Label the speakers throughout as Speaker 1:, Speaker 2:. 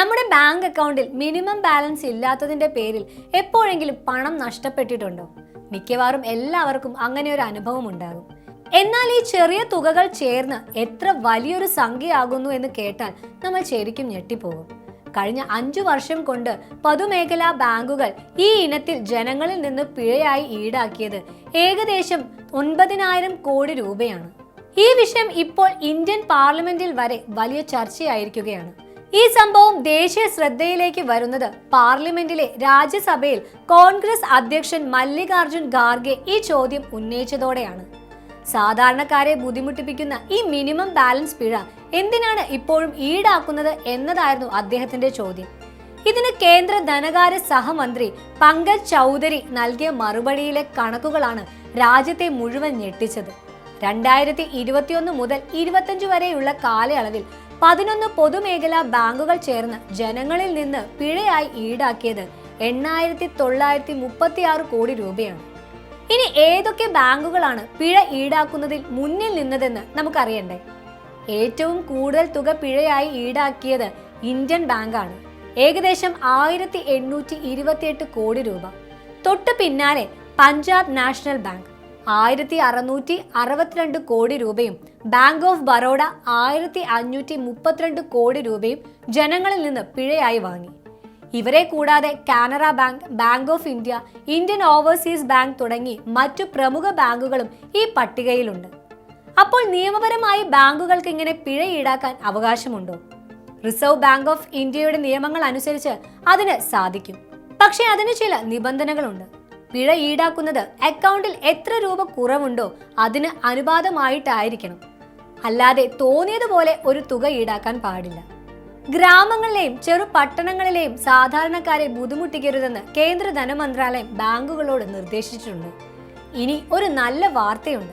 Speaker 1: നമ്മുടെ ബാങ്ക് അക്കൗണ്ടിൽ minimum balance ഇല്ലാത്തതിന്റെ പേരിൽ എപ്പോഴെങ്കിലും പണം നഷ്ടപ്പെട്ടിട്ടുണ്ടോ? മിക്കവാറും എല്ലാവർക്കും അങ്ങനെ ഒരു അനുഭവം ഉണ്ടാകും. എന്നാൽ ഈ ചെറിയ തുകകൾ ചേർന്ന് എത്ര വലിയൊരു സംഖ്യയാകുന്നു എന്ന് കേട്ടാൽ നമ്മൾ ശരിക്കും ഞെട്ടിപ്പോകും. കഴിഞ്ഞ അഞ്ചു വർഷം കൊണ്ട് പൊതുമേഖലാ ബാങ്കുകൾ ഈ ഇനത്തിൽ ജനങ്ങളിൽ നിന്ന് പിഴയായി ഈടാക്കിയത് ഏകദേശം ഒൻപതിനായിരം കോടി രൂപയാണ്. ഈ വിഷയം ഇപ്പോൾ ഇന്ത്യൻ പാർലമെന്റിൽ വരെ വലിയ ചർച്ചയായിരിക്കുകയാണ്. ഈ സംഭവം ദേശീയ ശ്രദ്ധയിലേക്ക് വരുന്നത് പാർലമെന്റിലെ രാജ്യസഭയിൽ കോൺഗ്രസ് അധ്യക്ഷൻ മല്ലികാർജുൻ ഖാർഗെ ഈ ചോദ്യം ഉന്നയിച്ചതോടെയാണ്. സാധാരണക്കാരെ ബുദ്ധിമുട്ടിപ്പിക്കുന്ന ഈ മിനിമം ബാലൻസ് പിഴ എന്തിനാണ് ഇപ്പോഴും ഈടാക്കുന്നത് എന്നതായിരുന്നു അദ്ദേഹത്തിന്റെ ചോദ്യം. ഇതിന് കേന്ദ്ര ധനകാര്യ സഹമന്ത്രി പങ്കജ് ചൗധരി നൽകിയ മറുപടിയിലെ കണക്കുകളാണ് രാജ്യത്തെ മുഴുവൻ ഞെട്ടിച്ചത്. രണ്ടായിരത്തി ഇരുപത്തിയൊന്ന് മുതൽ ഇരുപത്തഞ്ച് വരെയുള്ള കാലയളവിൽ പതിനൊന്ന് പൊതുമേഖലാ ബാങ്കുകൾ ചേർന്ന് ജനങ്ങളിൽ നിന്ന് പിഴയായി ഈടാക്കിയത് എണ്ണായിരത്തി തൊള്ളായിരത്തി മുപ്പത്തി ആറ് കോടി രൂപയാണ്. ഇനി ഏതൊക്കെ ബാങ്കുകളാണ് പിഴ ഈടാക്കുന്നതിൽ മുന്നിൽ നിന്നതെന്ന് നമുക്കറിയണ്ടേ? ഏറ്റവും കൂടുതൽ തുക പിഴയായി ഈടാക്കിയത് ഇന്ത്യൻ ബാങ്കാണ്. ഏകദേശം ആയിരത്തി എണ്ണൂറ്റി ഇരുപത്തിയെട്ട് കോടി രൂപ. തൊട്ട് പിന്നാലെ പഞ്ചാബ് നാഷണൽ ബാങ്ക്. ആയിരത്തി അറുന്നൂറ്റി അറുപത്തിരണ്ട് കോടി രൂപയും ബാങ്ക് ഓഫ് ബറോഡ ആയിരത്തി അഞ്ഞൂറ്റി മുപ്പത്തിരണ്ട് കോടി രൂപയും ജനങ്ങളിൽ നിന്ന് പിഴയായി വാങ്ങി. ഇവരെ കൂടാതെ Canara bank bank of India Indian overseas bank തുടങ്ങി മറ്റു പ്രമുഖ ബാങ്കുകളും ഈ പട്ടികയിലുണ്ട്. അപ്പോൾ നിയമപരമായി ബാങ്കുകൾക്ക് ഇങ്ങനെ പിഴ ഈടാക്കാൻ അവകാശമുണ്ടോ? റിസർവ് ബാങ്ക് ഓഫ് ഇന്ത്യയുടെ നിയമങ്ങൾ അനുസരിച്ച് അതിന് സാധിക്കും. പക്ഷേ അതിന് ചില നിബന്ധനകളുണ്ട്. പിഴ ഈടാക്കുന്നത് അക്കൗണ്ടിൽ എത്ര രൂപ കുറവുണ്ടോ അതിന് അനുപാതമായിട്ടായിരിക്കണം. അല്ലാതെ തോന്നിയതുപോലെ ഒരു തുക ഈടാക്കാൻ പാടില്ല. ഗ്രാമങ്ങളിലെയും ചെറു പട്ടണങ്ങളിലെയും സാധാരണക്കാരെ ബുദ്ധിമുട്ടിക്കരുതെന്ന് കേന്ദ്ര ധനമന്ത്രാലയം ബാങ്കുകളോട് നിർദ്ദേശിച്ചിട്ടുണ്ട്. ഇനി ഒരു നല്ല വാർത്തയുണ്ട്.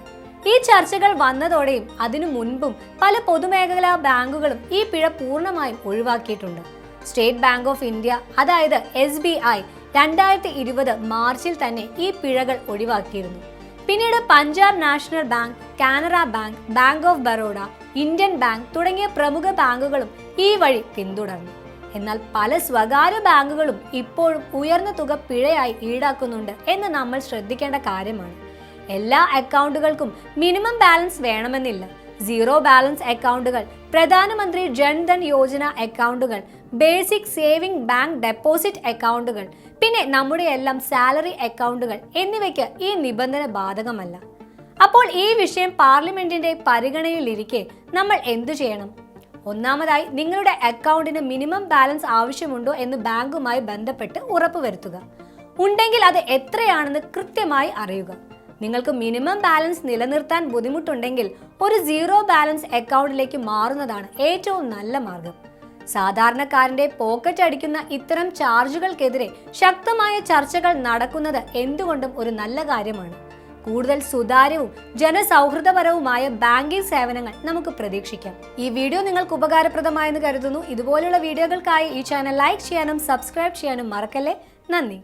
Speaker 1: ഈ ചർച്ചകൾ വന്നതോടെയും അതിനു മുൻപും പല പൊതുമേഖലാ ബാങ്കുകളും ഈ പിഴ പൂർണമായും ഒഴിവാക്കിയിട്ടുണ്ട്. സ്റ്റേറ്റ് ബാങ്ക് ഓഫ് ഇന്ത്യ അതായത് എസ് രണ്ടായിരത്തി ഇരുപത് മാർച്ചിൽ തന്നെ ഈ പിഴകൾ ഒഴിവാക്കിയിരുന്നു. പിന്നീട് Punjab national bank Canara bank bank of Baroda Indian bank തുടങ്ങിയ പ്രമുഖ ബാങ്കുകളും ഈ വഴി പിന്തുടർന്നു. എന്നാൽ പല സ്വകാര്യ ബാങ്കുകളും ഇപ്പോഴും ഉയർന്ന തുക പിഴയായി ഈടാക്കുന്നുണ്ട് എന്ന് നമ്മൾ ശ്രദ്ധിക്കേണ്ട കാര്യമാണ്. എല്ലാ അക്കൗണ്ടുകൾക്കും മിനിമം ബാലൻസ് വേണമെന്നില്ല. സീറോ ബാലൻസ് അക്കൗണ്ടുകൾ പ്രധാനമന്ത്രി ജൻധൻ യോജന അക്കൗണ്ടുകൾ ബേസിക് സേവിംഗ് ബാങ്ക് ഡെപ്പോസിറ്റ് അക്കൗണ്ടുകൾ പിന്നെ നമ്മുടെ എല്ലാം സാലറി അക്കൗണ്ടുകൾ എന്നിവയ്ക്ക് ഈ നിബന്ധന ബാധകമല്ല. അപ്പോൾ ഈ വിഷയം പാർലമെന്റിന്റെ പരിഗണനയിലിരിക്കെ നമ്മൾ എന്തു ചെയ്യണം? ഒന്നാമതായി നിങ്ങളുടെ അക്കൗണ്ടിന് മിനിമം ബാലൻസ് ആവശ്യമുണ്ടോ എന്ന് ബാങ്കുമായി ബന്ധപ്പെട്ട് ഉറപ്പുവരുത്തുക ഉണ്ടെങ്കിൽ അത് എത്രയാണെന്ന് കൃത്യമായി അറിയുക. നിങ്ങൾക്ക് മിനിമം ബാലൻസ് നിലനിർത്താൻ ബുദ്ധിമുട്ടുണ്ടെങ്കിൽ ഒരു സീറോ ബാലൻസ് അക്കൗണ്ടിലേക്ക് മാറുന്നതാണ് ഏറ്റവും നല്ല മാർഗം. സാധാരണക്കാരന്റെ പോക്കറ്റ് അടിക്കുന്ന ഇത്തരം ചാർജുകൾക്കെതിരെ ശക്തമായ ചർച്ചകൾ നടക്കുന്നത് എന്തുകൊണ്ടും ഒരു നല്ല കാര്യമാണ്. കൂടുതൽ സുതാര്യവും ജനസൗഹൃദപരവുമായ ബാങ്കിംഗ് സേവനങ്ങൾ നമുക്ക് പ്രതീക്ഷിക്കാം. ഈ വീഡിയോ നിങ്ങൾക്ക് ഉപകാരപ്രദമായെന്ന് കരുതുന്നു. ഇതുപോലുള്ള വീഡിയോകൾക്കായി ഈ ചാനൽ ലൈക്ക് ചെയ്യാനും സബ്സ്ക്രൈബ് ചെയ്യാനും മറക്കല്ലേ? നന്ദി.